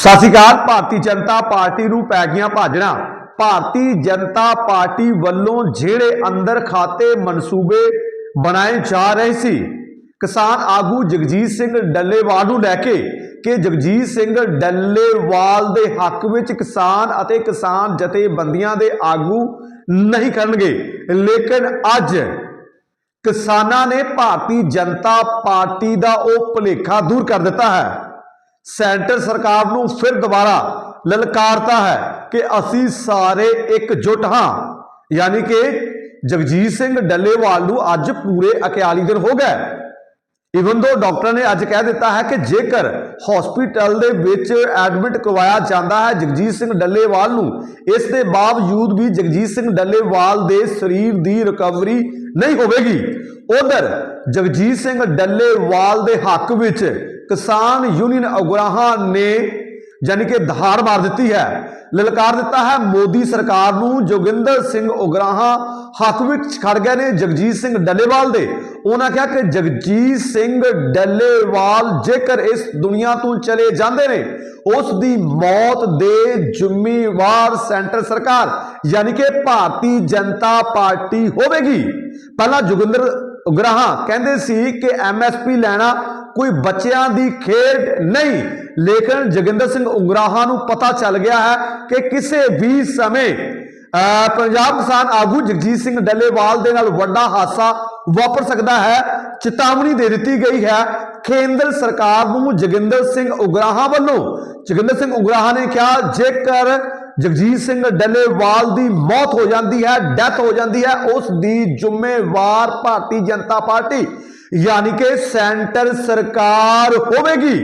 ਸਤਿ ਸ਼੍ਰੀ ਅਕਾਲ। ਭਾਰਤੀ ਜਨਤਾ ਪਾਰਟੀ ਨੂੰ ਪੈ ਗਈਆਂ ਭਾਜਣਾ ਭਾਰਤੀ ਜਨਤਾ ਪਾਰਟੀ ਵੱਲੋਂ ਜਿਹੜੇ ਅੰਦਰ ਖਾਤੇ ਮਨਸੂਬੇ ਬਣਾਏ ਜਾ ਰਹੇ ਸੀ, ਕਿਸਾਨ ਆਗੂ ਜਗਜੀਤ ਸਿੰਘ ਡੱਲੇਵਾਲ ਨੂੰ ਲੈ ਕੇ ਕਿ ਜਗਜੀਤ ਸਿੰਘ ਡੱਲੇਵਾਲ ਦੇ ਹੱਕ ਵਿੱਚ ਕਿਸਾਨ ਅਤੇ ਕਿਸਾਨ ਜਥੇਬੰਦੀਆਂ ਦੇ ਆਗੂ ਨਹੀਂ ਕਰਨਗੇ। ਲੇਕਿਨ ਅੱਜ ਕਿਸਾਨਾਂ ਨੇ ਭਾਰਤੀ ਜਨਤਾ ਪਾਰਟੀ ਦਾ ਉਹ ਭੁਲੇਖਾ ਦੂਰ ਕਰ ਦਿੱਤਾ ਹੈ। ਸੈਂਟਰ ਸਰਕਾਰ ਨੂੰ ਫਿਰ ਦੁਬਾਰਾ ਲਲਕਾਰਤਾ ਹੈ ਕਿ ਅਸੀਂ ਸਾਰੇ ਇਕਜੁੱਟ ਹਾਂ। ਯਾਨੀ ਕਿ ਜਗਜੀਤ ਸਿੰਘ ਡੱਲੇਵਾਲ ਨੂੰ ਅੱਜ ਪੂਰੇ 41 ਦਿਨ ਹੋ ਗਏ। ਇਵਨ ਦੋ ਡਾਕਟਰ ਨੇ ਅੱਜ ਕਹਿ ਦਿੱਤਾ ਹੈ ਕਿ ਜੇਕਰ ਹਸਪੀਟਲ ਦੇ ਵਿੱਚ ਐਡਮਿਟ ਕਰਵਾਇਆ ਜਾਂਦਾ ਹੈ ਜਗਜੀਤ ਸਿੰਘ ਡੱਲੇਵਾਲ ਨੂੰ, ਇਸ ਦੇ ਬਾਵਜੂਦ ਵੀ ਜਗਜੀਤ ਸਿੰਘ ਡੱਲੇਵਾਲ ਦੇ ਸਰੀਰ ਦੀ ਰਿਕਵਰੀ ਨਹੀਂ ਹੋਵੇਗੀ। ਉਧਰ ਜਗਜੀਤ ਸਿੰਘ ਡੱਲੇਵਾਲ ਦੇ ਹੱਕ ਵਿੱਚ ਕਿਸਾਨ ਯੂਨੀਅਨ ਉਗਰਾਹਾਂ ਨੇ ਯਾਨੀ ਕਿ ਧਾਰ ਮਾਰ ਦਿੱਤੀ ਹੈ, ਲਲਕਾਰ ਦਿੱਤਾ ਹੈ। ਮੋਦੀ ਸਰਕਾਰ ਨੂੰ ਜੋਗਿੰਦਰ ਸਿੰਘ ਉਗਰਾਹਾਂ ਹੱਥ ਵਿੱਚ ਖੜ ਗਏ ਨੇ ਜਗਜੀਤ ਸਿੰਘ ਡੱਲੇਵਾਲ ਦੇ। ਉਹਨਾਂ ਕਿਹਾ ਕਿ ਜਗਜੀਤ ਸਿੰਘ ਡੱਲੇਵਾਲ ਜੇਕਰ ਇਸ ਦੁਨੀਆ ਤੋਂ ਚਲੇ ਜਾਂਦੇ ਨੇ, ਉਸ ਦੀ ਮੌਤ ਦੇ ਜ਼ਿੰਮੇਵਾਰ ਸੈਂਟਰ ਸਰਕਾਰ, ਯਾਨੀ ਕਿ ਭਾਰਤੀ ਜਨਤਾ ਪਾਰਟੀ ਹੋਵੇਗੀ। ਪਹਿਲਾਂ ਜੋਗਿੰਦਰ ਉਗਰਾਹਾਂ ਕਹਿੰਦੇ ਸੀ ਕਿ ਐਮਐਸਪੀ ਲੈਣਾ ਕੋਈ ਬੱਚਿਆਂ ਦੀ ਖੇਡ ਨਹੀਂ। ਲੇਕਿਨ ਜੋਗਿੰਦਰ ਸਿੰਘ ਉਗਰਾਹਾਂ ਨੂੰ ਪਤਾ ਚੱਲ ਗਿਆ ਹੈ ਕਿ ਕਿਸੇ ਵੀ ਸਮੇਂ ਪੰਜਾਬ ਕਿਸਾਨ ਆਗੂ ਜਗਜੀਤ ਸਿੰਘ ਡੱਲੇਵਾਲ ਦੇ ਨਾਲ ਵੱਡਾ ਹਾਦਸਾ ਵਾਪਰ ਸਕਦਾ ਹੈ। ਚੇਤਾਵਨੀ ਦੇ ਦਿੱਤੀ ਗਈ ਹੈ, ਕੇਂਦਰ ਸਰਕਾਰ ਨੂੰ ਜੋਗਿੰਦਰ ਸਿੰਘ ਉਗਰਾਹਾਂ ਵੱਲੋਂ। ਜੋਗਿੰਦਰ ਸਿੰਘ ਉਗਰਾਹਾਂ ਨੇ ਕਿਹਾ, ਜੇਕਰ ਜਗਜੀਤ ਸਿੰਘ ਡੱਲੇਵਾਲ ਦੀ ਮੌਤ ਹੋ ਜਾਂਦੀ ਹੈ, ਡੈਥ ਹੋ ਜਾਂਦੀ ਹੈ, ਉਸ ਦੀ ਜ਼ਿੰਮੇਵਾਰ ਭਾਰਤੀ ਜਨਤਾ ਪਾਰਟੀ ਯਾਨੀ ਕਿ ਸੈਂਟਰ ਸਰਕਾਰ ਹੋਵੇਗੀ।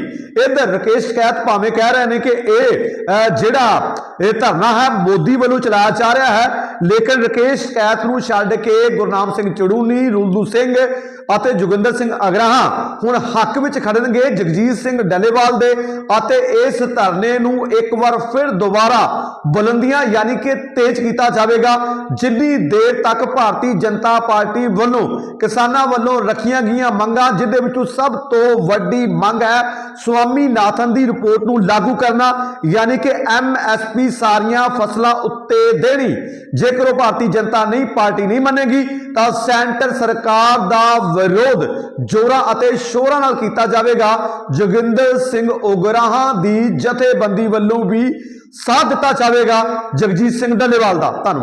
ਇਧਰ ਰਕੇਸ਼ ਕੈਤ ਭਾਵੇਂ ਕਹਿ ਰਹੇ ਨੇ ਕਿ ਇਹ ਜਿਹੜਾ ਇਹ ਧਰਨਾ ਹੈ, ਮੋਦੀ ਵੱਲੋਂ ਚਲਾਇਆ ਜਾ ਰਿਹਾ ਹੈ। ਲੇਕਿਨ ਰਕੇਸ਼ ਕੈਤ ਨੂੰ ਛੱਡ ਕੇ ਗੁਰਨਾਮ ਸਿੰਘ ਚੜੂਨੀ ਰੁੰਦੂ ਸਿੰਘ ਅਤੇ ਜੋਗਿੰਦਰ ਸਿੰਘ ਅਗਰਾਹਾਂ ਹੁਣ ਹੱਕ ਵਿੱਚ ਖੜਨਗੇ ਜਗਜੀਤ ਸਿੰਘ ਡੱਲੇਵਾਲ ਦੇ ਅਤੇ ਇਸ ਧਰਨੇ ਨੂੰ ਇੱਕ ਵਾਰ ਫਿਰ ਦੁਬਾਰਾ ਬੁਲੰਦੀਆਂ ਯਾਨੀ ਕਿ ਤੇਜ਼ ਕੀਤਾ ਜਾਵੇਗਾ। ਜਿੰਨੀ ਦੇਰ ਤੱਕ ਭਾਰਤੀ ਜਨਤਾ ਪਾਰਟੀ ਵੱਲੋਂ ਕਿਸਾਨਾਂ ਵੱਲੋਂ ਰੱਖੀਆਂ ਗਈਆਂ ਮੰਗਾਂ ਜਿਦੇ ਵਿੱਚੋਂ ਸਭ ਤੋਂ ਵੱਡੀ ਮੰਗ ਹੈ ਸਵਾਮੀਨਾਥਨ ਦੀ ਰਿਪੋਰਟ ਨੂੰ ਲਾਗੂ ਕਰਨਾ, ਯਾਨੀ ਕਿ ਐਮਐਸਪੀ ਸਾਰੀਆਂ ਫਸਲਾਂ ਉੱਤੇ ਦੇਣੀ। ਜੇਕਰ ਉਹ ਭਾਰਤੀ ਜਨਤਾ ਨਹੀਂ, ਪਾਰਟੀ ਨਹੀਂ ਮੰਨੇਗੀ, ਤਾਂ ਸੈਂਟਰ ਸਰਕਾਰ ਦਾ ਵਿਰੋਧ ਜੋਰਾਂ ਅਤੇ ਸ਼ੋਰਾਂ ਨਾਲ ਕੀਤਾ ਜਾਵੇਗਾ। ਜੋਗਿੰਦਰ ਸਿੰਘ ਉਗਰਾਹਾਂ ਦੀ ਜਥੇਬੰਦੀ ਵੱਲੋਂ ਵੀ ਸਾਥ ਦਿੱਤਾ ਜਾਵੇਗਾ। ਜਗਜੀਤ ਸਿੰਘ ਡੱਲੇਵਾਲ ਦਾ ਧੰਨਵਾਦ।